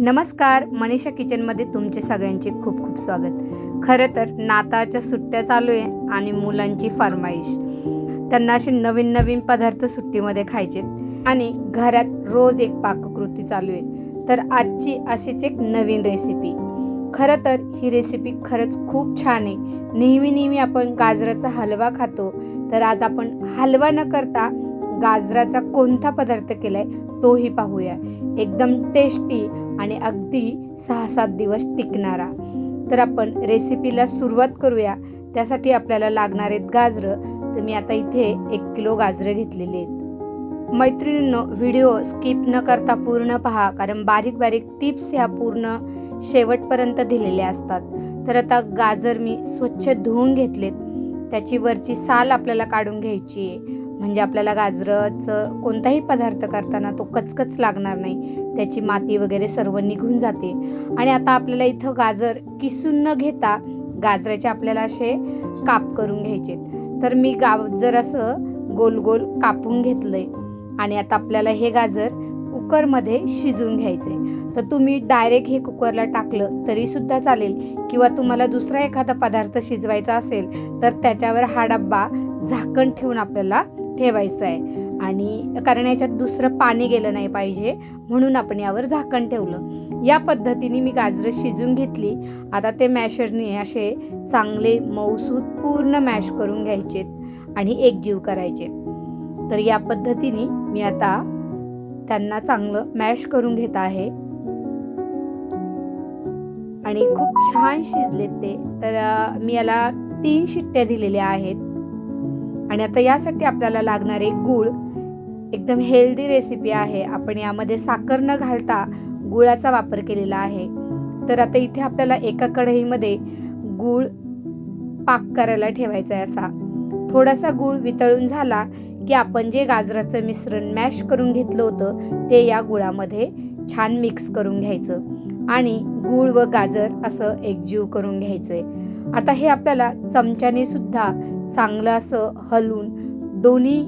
नमस्कार मनीषा किचनमध्ये तुमचे सगळ्यांचे खूप खूप स्वागत. खरं तर नाताळच्या सुट्ट्या चालू आहे आणि मुलांची फरमाईश. त्यांना असे नवीन नवीन पदार्थ सुट्टीमध्ये खायचे. आणि घरात रोज एक पाककृती चालू आहे. तर आजची अशीच एक नवीन रेसिपी खरं तर ही रेसिपी खरंच खूप छान आहे. नेहमी नेहमी आपण गाजराचा हलवा खातो. तर आज आपण हलवा न करता गाजराचा कोणता पदार्थ केलाय तोही पाहूया. एकदम टेस्टी आणि अगदी सहा सात दिवस टिकणारा. तर आपण रेसिपीला सुरुवात करूया. त्यासाठी आपल्याला लागणार आहेत गाजरं. तर मी आता इथे एक किलो गाजरं घेतलेली आहेत. मैत्रिणींनो व्हिडिओ स्किप न करता पूर्ण पहा कारण बारीक बारीक टिप्स ह्या पूर्ण शेवटपर्यंत दिलेल्या असतात. तर आता गाजर मी स्वच्छ धुवून घेतलेत. त्याची वरची साल आपल्याला काढून घ्यायची आहे. म्हणजे आपल्याला गाजराचं कोणताही पदार्थ करताना तो कचकच लागणार नाही. त्याची माती वगैरे सर्व निघून जाते. आणि आता आपल्याला इथं गाजर किसून न घेता गाजराचे आपल्याला असे काप करून घ्यायचे तर मी गाजर असं गोल गोल कापून घेतलंय. आणि आता आपल्याला हे गाजर कुकरमध्ये शिजून घ्यायचं आहे तर तुम्ही डायरेक्ट हे कुकरला टाकलं तरी सुद्धा चालेल. किंवा तुम्हाला दुसरा एखादा पदार्थ शिजवायचा असेल तर त्याच्यावर हा डब्बा झाकण ठेवून आपल्याला ठेवायचं आहे. आणि कारण याच्यात दुसरं पाणी गेलं नाही पाहिजे म्हणून आपण यावर झाकण ठेवलं. या पद्धतीने मी गाजरं शिजून घेतली. आता ते मॅशरने असे चांगले मऊसूत पूर्ण मॅश करून घ्यायचे आणि एकजीव करायचे. तर या पद्धतीने मी आता त्यांना चांगलं मॅश करून घेत आहे. आणि खूप छान शिजलेत ते. तर मी याला तीन शिट्ट्या दिलेल्या आहेत. आणि आता यासाठी आपल्याला लागणारे गूळ एकदम हेल्दी रेसिपी आहे. आपण यामध्ये साखर न घालता गुळाचा वापर केलेला आहे. तर आता इथे आपल्याला एका कढईमध्ये गूळ पाक करायला ठेवायचा आहे असा. थोडासा गूळ वितळून झाला की आपण जे गाजराचं मिश्रण मॅश करून घेतलं होतं ते या गुळामध्ये छान मिक्स करून घ्यायचं. आणि गूळ व गाजर असं एकजीव करून घ्यायचं आहे आता हे आपल्याला चमच्याने सुद्धा चांगलं असं हलवून दोन्ही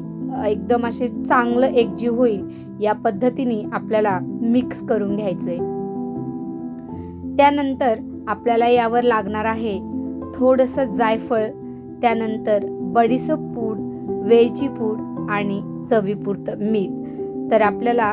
एकदम असे चांगलं एकजीव होईल या पद्धतीने आपल्याला मिक्स करून घ्यायचंय. त्यानंतर आपल्याला यावर लागणार आहे थोडंसं जायफळ त्यानंतर बडीसं पूड वेलची पूड आणि चवीपुरतं मीठ. तर आपल्याला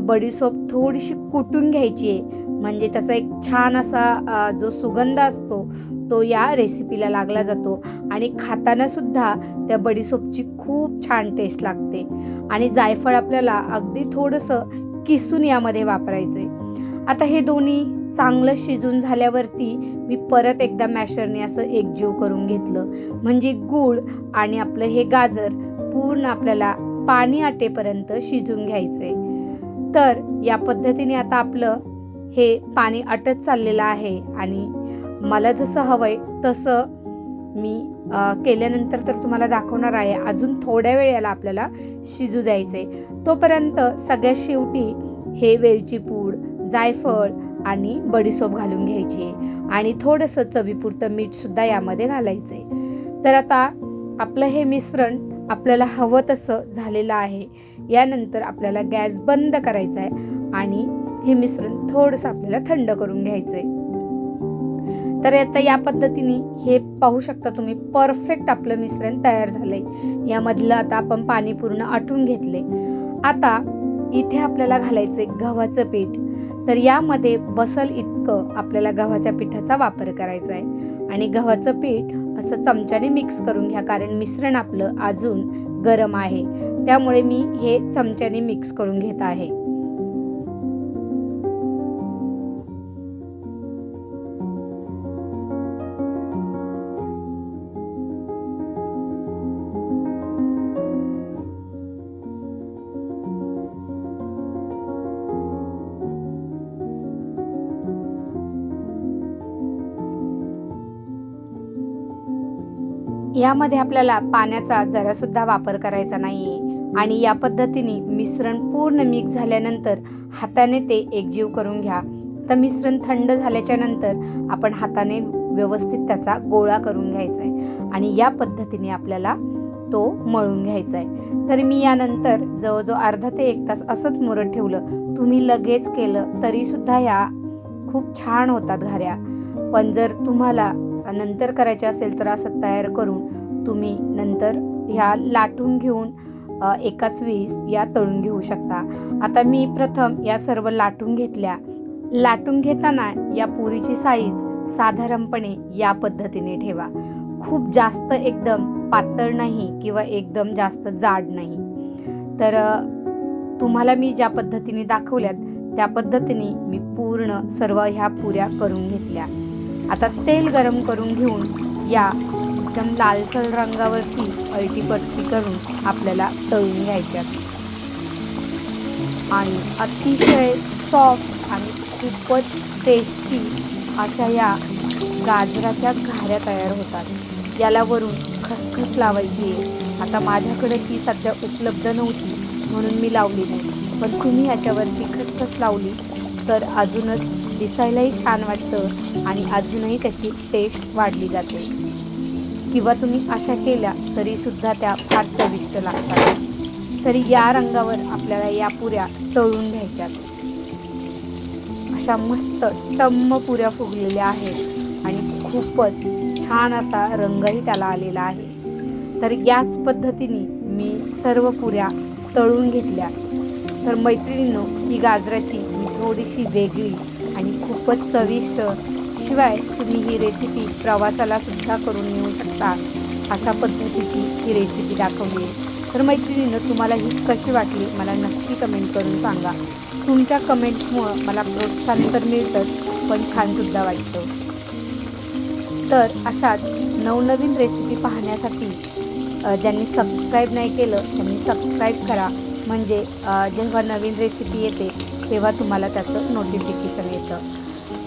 बडीसोप थोडीशी कुटून घ्यायची आहे. म्हणजे त्याचा एक छान असा जो सुगंध असतो तो या रेसिपीला लागला जातो. आणि खातानासुद्धा त्या बडीसोपची खूप छान टेस्ट लागते. आणि जायफळ आपल्याला अगदी थोडंसं किसून यामध्ये वापरायचं आहे आता हे दोन्ही चांगलं शिजून झाल्यावरती मी परत एकदा मॅशरने असं एकजीव करून घेतलं. म्हणजे गूळ आणि आपलं हे गाजर पूर्ण आपल्याला पाणी आटेपर्यंत शिजून घ्यायचंय. तर या पद्धतीने आता आपलं हे पाणी आटत चाललेलं आहे आणि मला जसं हवंय तसं मी केल्यानंतर तर तुम्हाला दाखवणार आहे. अजून थोड्या वेळ याला आपल्याला शिजू द्यायचे तोपर्यंत सगळ्यात शेवटी हे वेलची पूड जायफळ आणि बडीसोप घालून घ्यायची आहे. आणि थोडंसं चवीपुरतं मीठसुद्धा यामध्ये घालायचं आहे तर आता आपलं हे मिश्रण आपल्याला हवं तसं झालेलं आहे. यानंतर आपल्याला गॅस बंद करायचा आहे आणि हे मिश्रण थोडंसं आपल्याला थंड करून घ्यायचं आहे तर आता या पद्धतीने हे पाहू शकता तुम्ही परफेक्ट आपलं मिश्रण तयार झालंय. यामधलं आता आपण पाणी पूर्ण आटून घेतले आता इथे आपल्याला घालायचंय गव्हाचं पीठ. तर यामध्ये बसल इतकं आपल्याला गव्हाच्या पिठाचा वापर करायचा आहे आणि गव्हाचं पीठ असं चमच्याने मिक्स करून घ्या कारण मिश्रण आपलं अजून गरम आहे. त्यामुळे मी हे चमच्याने मिक्स करून घेत आहे. यामध्ये आपल्याला पाण्याचा जरा सुद्धा वापर करायचा नाहीये. आणि या पद्धतीने मिश्रण पूर्ण मिक्स झाल्यानंतर हाताने ते एकजीव करून घ्या. तर मिश्रण थंड झाल्याच्यानंतर आपण हाताने व्यवस्थित त्याचा गोळा करून घ्यायचा आहे आणि या पद्धतीने आपल्याला तो मळून घ्यायचा आहे तर मी यानंतर जवळजवळ अर्धा ते एक तास असंच मुरत ठेवलं. तुम्ही लगेच केलं तरीसुद्धा या खूप छान होतात घाऱ्या. पण जर तुम्हाला नंतर करायचे असेल तर असं तयार करून तुम्ही नंतर ह्या लाटून घेऊन एकाच वेळीस या तळून घेऊ शकता. आता मी प्रथम या सर्व लाटून घेतल्या. लाटून घेताना या पुरीची साईज साधारणपणे या पद्धतीने ठेवा. खूप जास्त एकदम पातळ नाही किंवा एकदम जास्त जाड नाही. तर तुम्हाला मी ज्या पद्धतीने दाखवल्यात त्या पद्धतीने मी पूर्ण सर्व ह्या पुऱ्या करून घेतल्या. आता तेल गरम करून घेऊन या एकदम लालसर रंगावरती अळटीपट्टी करून आपल्याला तळून घ्यायच्यात. आणि अतिशय सॉफ्ट आणि खूपच टेस्टी अशा या गाजराच्या घाऱ्या तयार होतात. याला वरून खसखस लावायची आहे. आता माझ्याकडे ती सध्या उपलब्ध नव्हती म्हणून मी लावली नाही. पण तुम्ही याच्यावरती खसखस लावली तर अजूनच दिसायलाही छान वाटतं आणि अजूनही त्याची टेस्ट वाढली जाते. किंवा तुम्ही अशा केल्या तरीसुद्धा त्या फार चविष्ट लागतात. तरी या रंगावर आपल्याला या पुऱ्या तळून घ्यायच्यात. अशा मस्त टम्म पुऱ्या फुगलेल्या आहेत आणि खूपच छान असा रंगही त्याला आलेला आहे. तर याच पद्धतीने मी सर्व पुऱ्या तळून घेतल्या. तर मैत्रिणींनो ही गाजराची थोडीशी वेगळी खूपच चविष्ट शिवाय तुम्ही ही रेसिपी प्रवासाला सुद्धा करून येऊ शकता. अशा पद्धतीची ही रेसिपी दाखवली. आहे तर मैत्रिणीनं तुम्हाला ही कशी वाटली? मला नक्की कमेंट करून सांगा. तुमच्या कमेंटमुळं मला प्रोत्साहन तर मिळतंच पण छानसुद्धा वाटतं. तर अशाच नवनवीन रेसिपी पाहण्यासाठी ज्यांनी सबस्क्राईब नाही केलं त्यांनी सबस्क्राईब करा. म्हणजे जेव्हा नवीन रेसिपी येते तेव्हा तुम्हाला त्याचं नोटिफिकेशन येतं.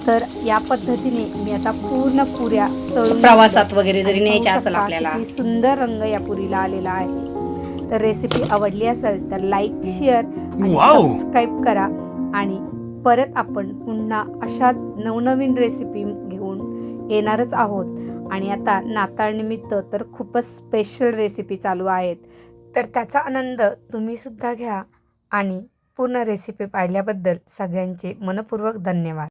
तर या पद्धतीने मी आता पूर्ण पुऱ्या तळून प्रवासात वगैरे जरी न्यायच्या असेल आपल्याला. सुंदर रंग या पुरीला आलेला आहे. तर रेसिपी आवडली असेल तर लाईक शेअर! सबस्क्राईब करा. आणि परत आपण पुन्हा अशाच नवनवीन रेसिपी घेऊन येणारच आहोत. आणि आता नाताळनिमित्त तर खूपच स्पेशल रेसिपी चालू आहेत. तर त्याचा आनंद तुम्ही सुद्धा घ्या. आणि पूर्ण रेसिपी पाहिल्याबद्दल सगळ्यांचे मनपूर्वक धन्यवाद.